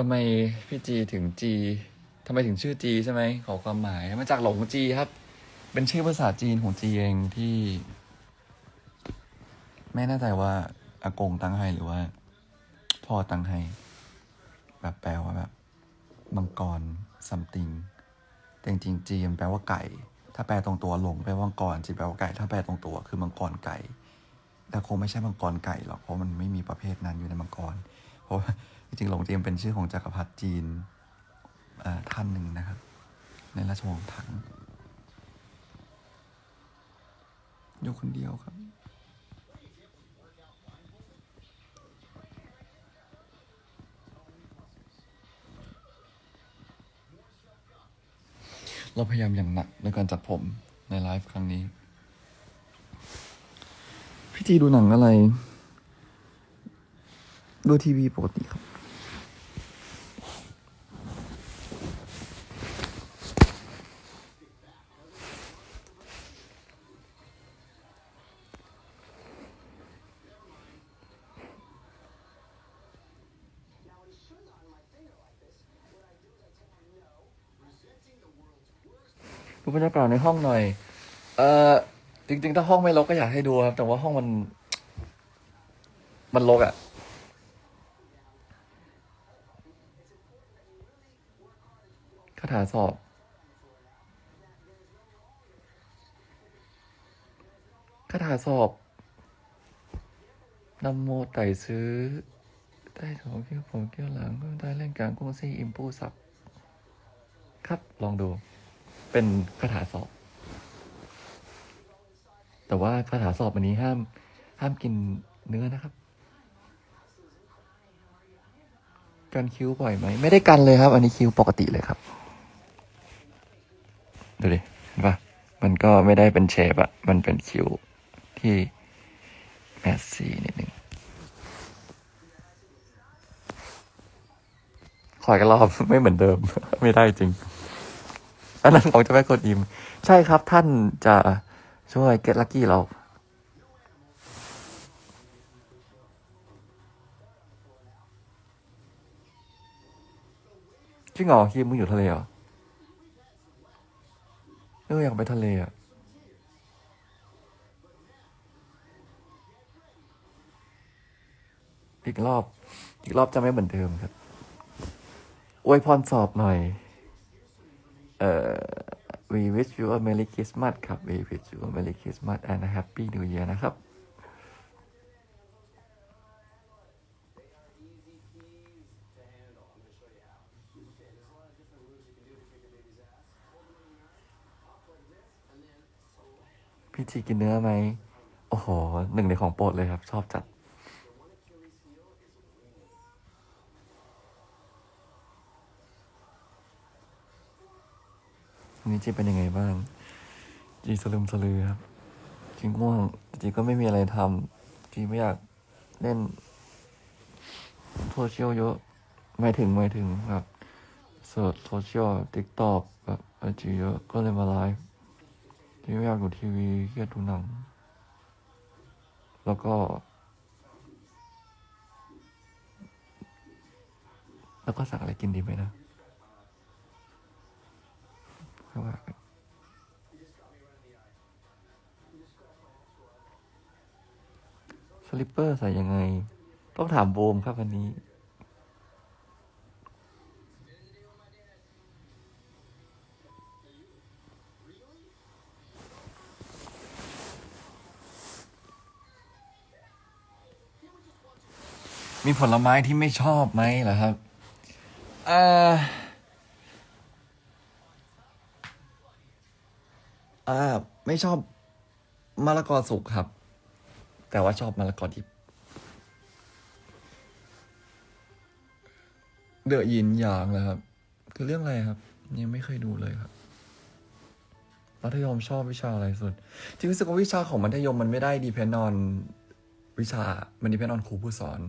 ทำไมพี่จีถึงจีทำไมถึงชื่อจีใช่ไหมขอความหมายมาจากหลงจีครับ เป็นชื่อภาษาจีนของจีเองที่ ไม่แน่ใจว่าอากงตั้งให้หรือว่า พ่อตั้งให้ แบบแปลว่าแบบมังกรซัมติงแต่จริงจีมันแปลว่าไก่ ถ้าแปลตรงตัวหลงแปลว่ามังกรจีแปลว่าไก่ถ้าแปลตรงตัวคือมังกรไก่ แต่คงไม่ใช่มังกรไก่หรอกเพราะมันไม่มีประเภทนั้นอยู่ในมังกร เพราะจริงๆหลงจีนเป็นชื่อของจักรพรรดิจีนท่านหนึ่งนะครับ ในราชวงศ์ถังอยู่คนเดียวครับเราพยายามอย่างหนักในการจัดผมในไลฟ์ครั้งนี้ พี่จีดูหนังอะไร ดูทีวีปกติครับ ดูบรรยากาศในห้องหน่อย เอ่อ จริง ๆ ถ้าห้องไม่รกก็อยากให้ดูครับ แต่ว่าห้องมัน มันรกอะ่ะาถาสอบ คาถาสอบนำโมไต่ซื้อ ได้สองเกี้ยวผมเกี้ยวหลังก็ได้เล่นกลางกุ้งซี่อิมปูสับ ครับลองดู เป็นคาถาสอบ แต่ว่าคาถาสอบอันนี้ห้าม ห้ามกินเนื้อนะครับ กันคิ้วบ่อยไหม ไม่ได้กันเลยครับ อันนี้คิ้วปกติเลยครับ ดูดิเห็นปะมันก็ไม่ได้เป็นเชฟอะมันเป็นคิวที่แมสซี่นิดนึงขออีกันรอบไม่เหมือนเดิม ไม่ได้จริง อันนั้นของเจ้าแม่กดอิม ใช่ครับท่านจะช่วยเก็ตลักกี้เรา จริงเหรอคิมมึงอยู่ทะเลเหรอ เอออยากไปทะเลอะอีกรอบ อีกรอบจะไม่เหมือนเดิมครับอวยพรสอบหน่อย เอ่อ we wish you a merry Christmas ครับ we wish you a merry Christmas and a happy new year นะครับ พี่จีกินเนื้อไหม โอ้โห หนึ่งในของโปรดเลยครับ ชอบจัดวันนี้จีเป็นยังไงบ้าง จีสลึมสลือครับ จีง่วง จีก็ไม่มีอะไรทำ จีไม่อยากเล่นโซเชียลเยอะหมายถึงหมายถึงแบบเสิร์ชโซเชียลติ๊กต็อกแบบไอจีเยอะ ก็เลยมาไลฟ์ จีไม่อยากดูทีวีเครียดดูหนัง แล้วก็ แล้วก็สั่งอะไรกินดีไหมนะค่อยว่าสลิปเปอร์ใส่ยังไง ต้องถามโบมครับวันนี้ มีผลไม้ที่ไม่ชอบไหมเหรอครับเอ่ออ่าไม่ชอบมะละกอสุกครับ แต่ว่าชอบมะละกอดิบเดอะยินหยางเหรอครับ คือเรื่องอะไรครับ ยังไม่เคยดูเลยครับมัธยมชอบวิชาอะไรสุดจริงรู้สึกว่าวิชาของมัธยมมันไม่ได้ดีเพนนอนวิชามันดีเพนนอนครูผู้สอน